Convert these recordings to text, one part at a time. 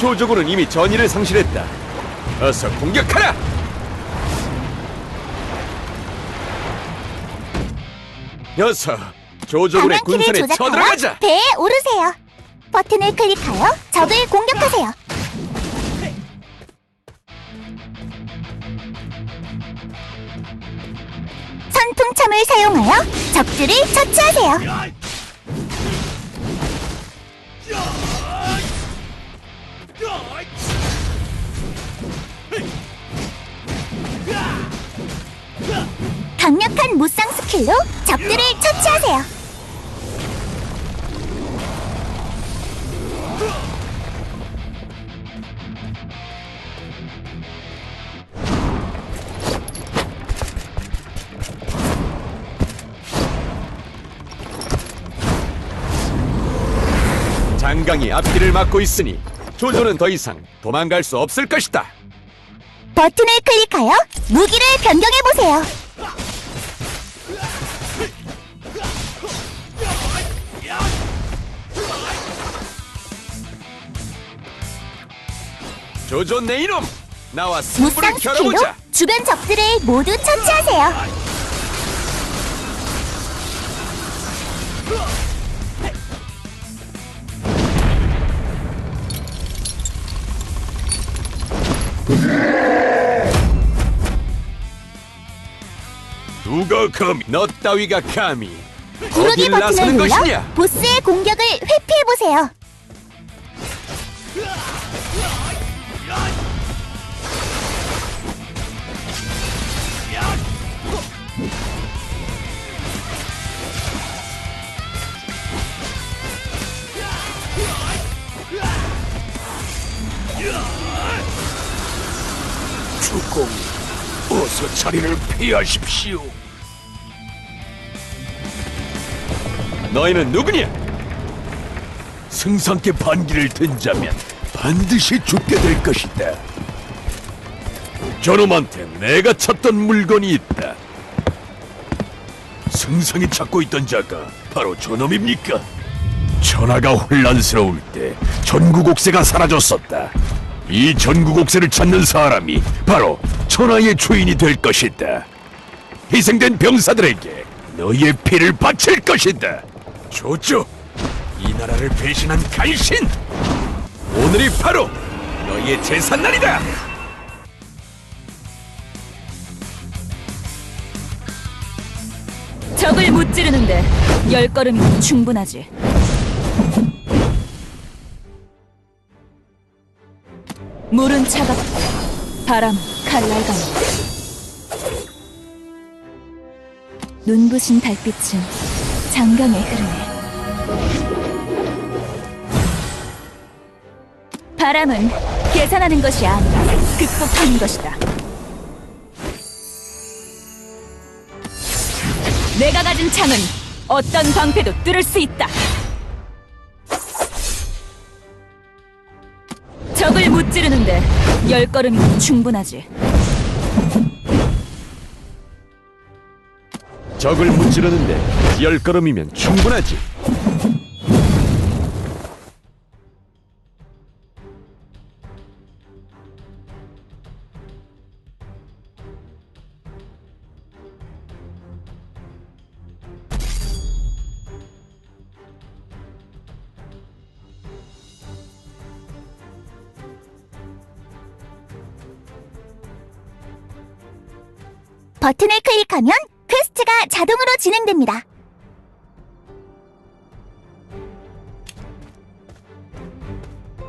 조조군은 이미 전의를 상실했다. 어서 공격하라! 어서 조조군의 군선에 쳐들어가자! 배에 오르세요. 버튼을 클릭하여 적을 공격하세요. 선풍참을 사용하여 적들을 처치하세요. 강력한 무쌍 스킬로 적들을 처치하세요. 장강이 앞길을 막고 있으니 조조는 더 이상 도망갈 수 없을 것이다. 버튼을 클릭하여 무기를 변경해 보세요. 조조 내 이놈! 나와 승부를 무쌍 스킬로 겨뤄보자! 주변 적들을 모두 처치하세요. 누가 감히 너 따위가 감히 구르기 어딜 버튼을 나서는 눌러 것이냐? 보스의 공격을 회피해 보세요. 주공, 어서 자리를 피하십시오. 너희는 누구냐? 승상께 반기를 든 자면 반드시 죽게 될 것이다. 저놈한테 내가 찾던 물건이 있다. 승상이 찾고 있던 자가 바로 저놈입니까? 천하가 혼란스러울 때 전국옥새가 사라졌었다. 이 전국옥새를 찾는 사람이 바로 천하의 주인이 될 것이다. 희생된 병사들에게 너희의 피를 바칠 것이다. 조조, 이 나라를 배신한 간신! 오늘이 바로 너희의 제삿날이다! 적을 무찌르는데 열 걸음이면 충분하지. 물은 차갑고 바람 칼날감. 눈부신 달빛은 장강에 흐르네. 바람은 계산하는 것이 아니라 극복하는 것이다. 내가 가진 창은 어떤 방패도 뚫을 수 있다. 적을 무찌르는데 열 걸음이면 충분하지. 적을 무찌르는데 열 걸음이면 충분하지. 버튼을 클릭하면 퀘스트가 자동으로 진행됩니다.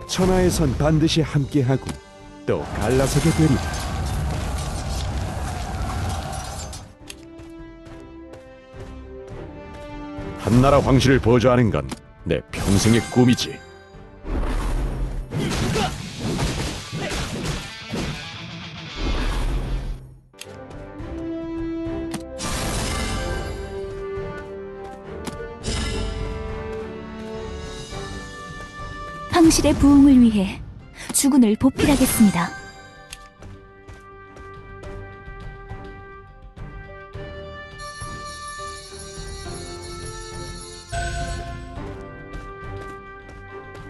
천하에선 반드시 함께하고 또 갈라서게 되리라. 한나라 황실을 보좌하는 건 내 평생의 꿈이지. 황실의 부흥을 위해 주군을 보필하겠습니다.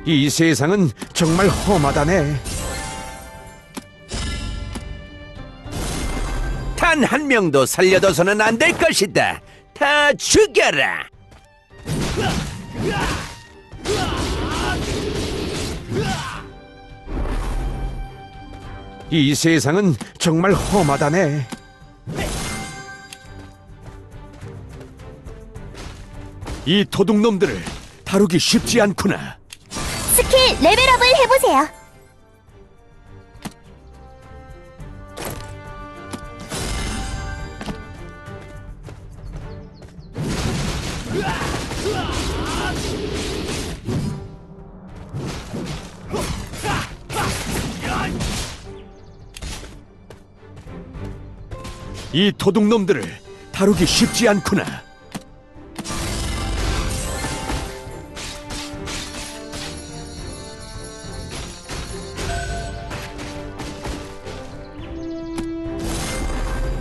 이 세상은 정말 험하다네. 단 한 명도 살려둬서는 안 될 것이다. 다 죽여라. 이 세상은 정말 험하다네. 이 도둑놈들을 다루기 쉽지 않구나. 스킬 레벨업을 해보세요. 이 도둑놈들을 다루기 쉽지 않구나.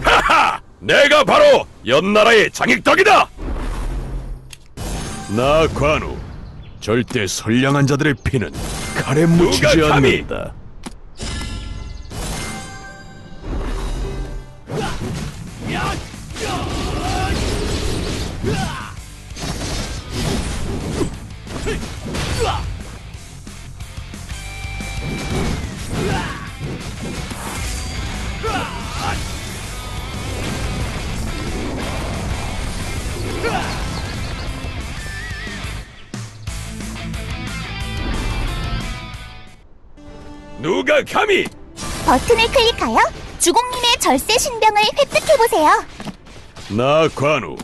하하! 내가 바로 연나라의 장익덕이다! 나 관우 절대 선량한 자들의 피는 칼에 묻히지 않는다. 누가 감히 버튼을 클릭하여 주공님의 절세 신병을 획득해보세요. 나 관우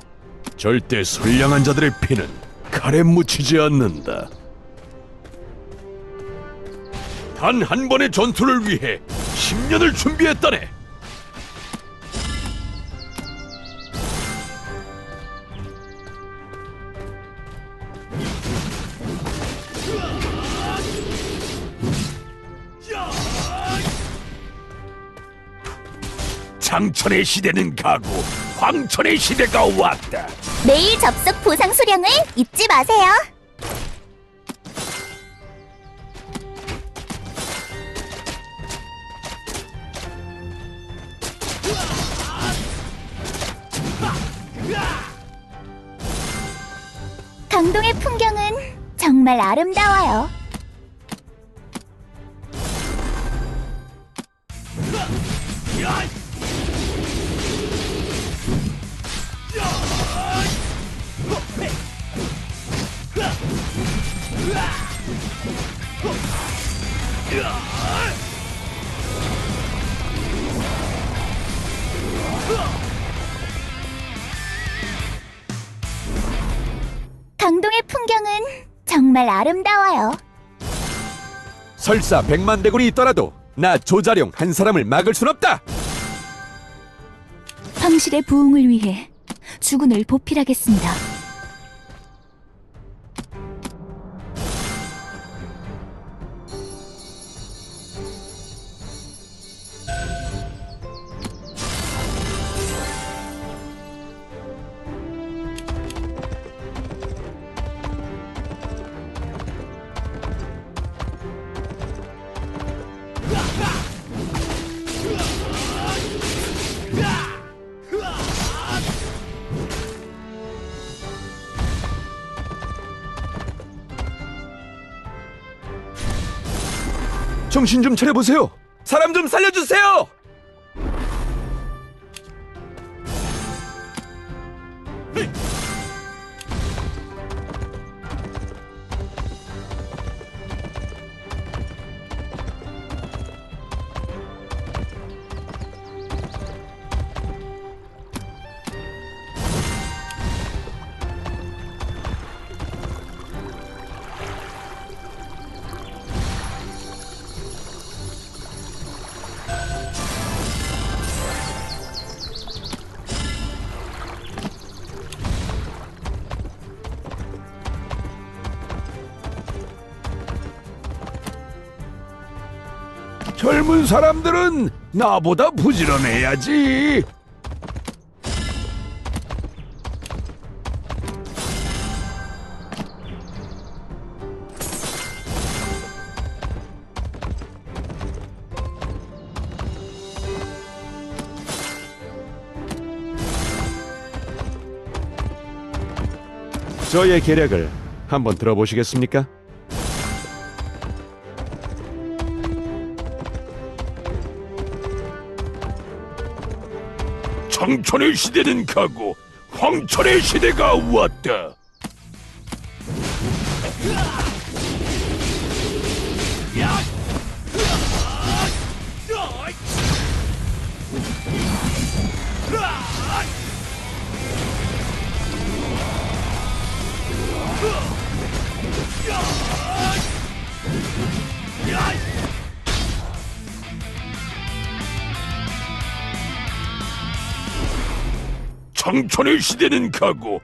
절대 선량한 자들의 피는 칼에 묻히지 않는다. 단 한 번의 전투를 위해 10년을 준비했다네. 장천의 시대는 가고 황천의 시대가 왔다. 매일 접속 보상 수령을 잊지 마세요. 강동의 풍경은 정말 아름다워요. 강동의 풍경은 정말 아름다워요. 설사 백만 대군이 있더라도 나 조자룡 한 사람을 막을 순 없다. 황실의 부흥을 위해 주군을 보필하겠습니다. 정신 좀 차려보세요. 사람 좀 살려주세요. 젊은 사람들은 나보다 부지런해야지. 저의 계략을 한번 들어보시겠습니까? 장천의 시대는 가고 황천의 시대가 왔다. 장천의 시대는 가고